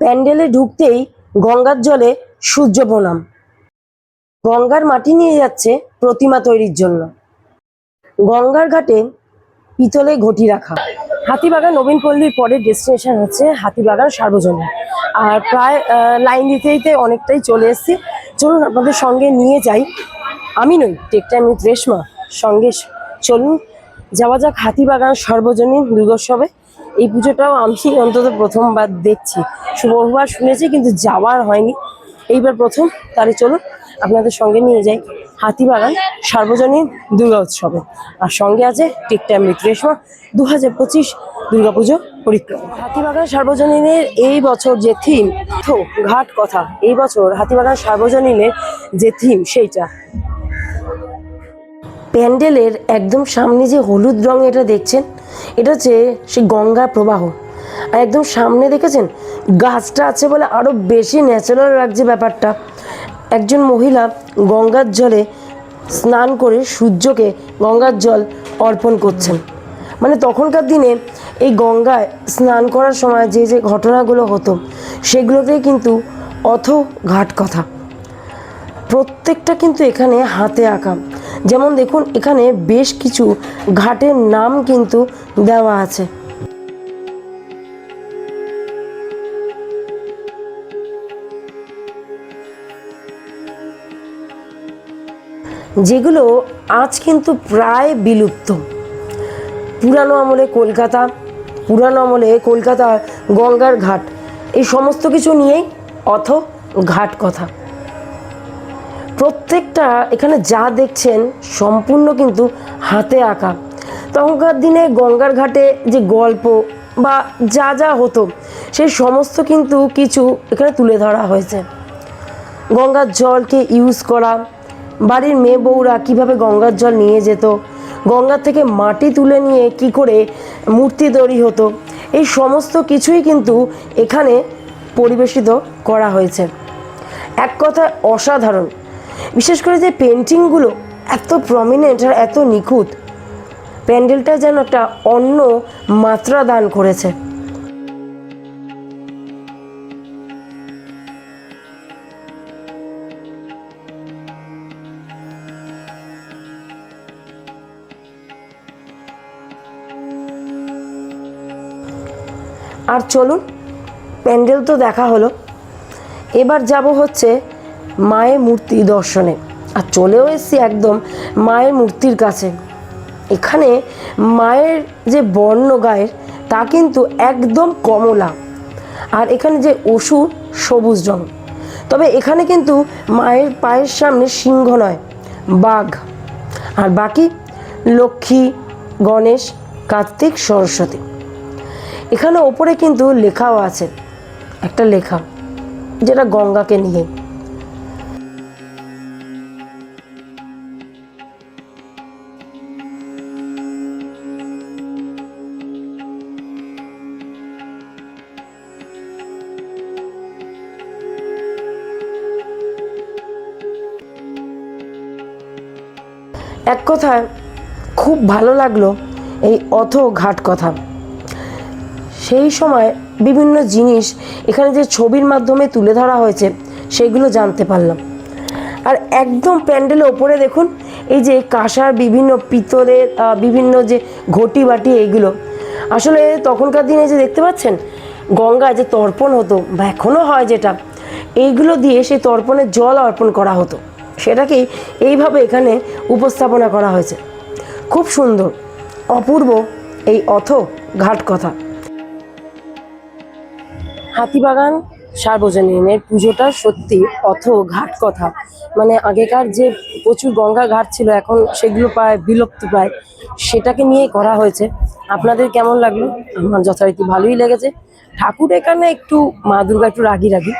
প্যান্ডেলে ঢুকতেই গঙ্গার জলে সূর্য প্রণাম গঙ্গার মাটি নিয়ে যাচ্ছে প্রতিমা তৈরির জন্য। গঙ্গার ঘাটে পিতলে ঘটি রাখা। হাতিবাগান নবীন পল্লীর পরের ডেস্টিনেশন হচ্ছে হাতিবাগান সার্বজনীন। আর প্রায় লাইন দিতে দিতে অনেকটাই চলে এসেছি। চলুন আপনাদের সঙ্গে নিয়ে যাই। আমি নই টেক টাইম উইথ রেশমা। সঙ্গে চলুন, যাওয়া যাক হাতিবাগান সর্বজনীন দুর্গোৎসবে। এই পুজোটাও আমি অন্তত প্রথমবার দেখছি। শুভবার শুনেছি কিন্তু যাওয়ার হয়নি। এইবার প্রথম, তাহলে চলুন আপনাদের সঙ্গে নিয়ে যাই হাতিবাগান সার্বজনীন দুর্গা উৎসবে। আর সঙ্গে আছে টেক টাইম উইথ রেশমা দু হাজার পঁচিশ দুর্গাপুজো পরিক্রমা। হাতিবাগান সার্বজনীনের এই বছর যে থিম ঘাট কথা, এই বছর হাতিবাগান সার্বজনীনের যে থিম সেইটা। প্যান্ডেলের একদম সামনে যে হলুদ রং এটা দেখছেন, এটা হচ্ছে সেই গঙ্গা প্রবাহ। আর একদম সামনে দেখেছেন, গাছটা আছে বলে আরও বেশি ন্যাচারাল লাগছে ব্যাপারটা। একজন মহিলা গঙ্গার জলে স্নান করে সূর্যকে গঙ্গার জল অর্পণ করছেন। মানে তখনকার দিনে এই গঙ্গায় স্নান করার সময় যে যে ঘটনাগুলো হতো, সেগুলোতেই কিন্তু অথ ঘাট কথা। প্রত্যেকটা কিন্তু এখানে হাতে আঁকা। যেমন দেখুন, এখানে বেশ কিছু ঘাটের নাম কিন্তু দেওয়া আছে। যেগুলো আজ কিন্তু প্রায় বিলুপ্ত। পুরানো আমলে কলকাতা, পুরানো আমলে কলকাতার গঙ্গার ঘাট, এই সমস্ত কিছু নিয়েই অথ ঘাট কথা। প্রত্যেকটা এখানে যা দেখছেন সম্পূর্ণ কিন্তু হাতে আঁকা। তখনকার দিনে গঙ্গার ঘাটে যে গল্প বা যা যা হতো, সেই সমস্ত কিন্তু কিছু এখানে তুলে ধরা হয়েছে। গঙ্গার জলকে ইউজ করা, বাড়ির মেয়ে বউরা কীভাবে গঙ্গার জল নিয়ে যেত, গঙ্গার থেকে মাটি তুলে নিয়ে কি করে মূর্তি তৈরি হতো, এই সমস্ত কিছুই কিন্তু এখানে পরিবেশিত করা হয়েছে। এক কথায় অসাধারণ। বিশেষ করে যে পেন্টিংগুলো এত প্রমিনেন্ট আর এত নিখুঁত, প্যান্ডেলটা যেন একটা অন্য মাত্রা দান করেছে। আর চলুন, প্যান্ডেল তো দেখা হলো। এবার যাব হচ্ছে মায়ের মূর্তি দর্শনে। আর চলেও এসেছি একদম মায়ের মূর্তির কাছে। এখানে মায়ের যে বর্ণ গায়ের, তা কিন্তু একদম কমলা। আর এখানে যে ওষুধ সবুজ রং। তবে এখানে কিন্তু মায়ের পায়ের সামনে সিংহ নয়, বাঘ। আর বাকি লক্ষ্মী, গণেশ, কার্তিক, সরস্বতী। এখানে ওপরে কিন্তু লেখাও আছে, একটা লেখা, যেটা গঙ্গাকে নিয়ে। এক কথায়, খুব ভালো লাগল এই অথ ঘাট কথা। সেই সময় বিভিন্ন জিনিস এখানে যে ছবির মাধ্যমে তুলে ধরা হয়েছে, সেগুলো জানতে পারলাম। আর একদম প্যান্ডেলের ওপরে দেখুন, এই যে কাঁসার বিভিন্ন পিতলের বিভিন্ন যে ঘটি বাটি এইগুলো। আসলে তখনকার দিনে যে দেখতে পাচ্ছেন গঙ্গা যে তর্পণ হতো, বা এখনও হয় যেটা, এইগুলো দিয়ে সেই তর্পণের জল অর্পণ করা হতো। সেটাকেই এইভাবে এখানে উপস্থাপনা করা হয়েছে? খুব সুন্দর, অপূর্ব এই অথ ঘাট কথা। হাতিবাগান সার্বজনীনের পুজোটা সত্যি অথ ঘাট কথা। মানে আগেকার যে প্রচুর গঙ্গা ঘাট ছিল, এখন সেগুলো প্রায় বিলুপ্ত প্রায়। সেটাকে নিয়ে করা হয়েছে। আপনাদের কেমন লাগল? আমার যথারীতি ভালোই লেগেছে। ঠাকুর এখানে একটু মা দুর্গা একটু রাগি রাগি।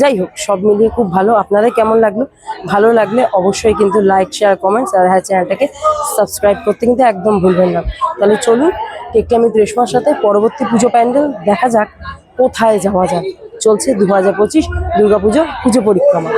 যাই হোক, সব মিলিয়ে খুব ভালো। আপনাদের কেমন লাগল? ভালো লাগলে অবশ্যই কিন্তু লাইক শেয়ার কমেন্টস আর হ্যাঁ চ্যানেলটাকে সাবস্ক্রাইব করতে কিন্তু একদম ভুলবেন না। তাহলে চলুন একটু আমি রেশমার সাথে পরবর্তী পুজো প্যান্ডেল। দেখা যাক কোথায় যাওয়া যাক চলছে দু হাজার পঁচিশ দুর্গাপুজো পুজো পরিক্রমা।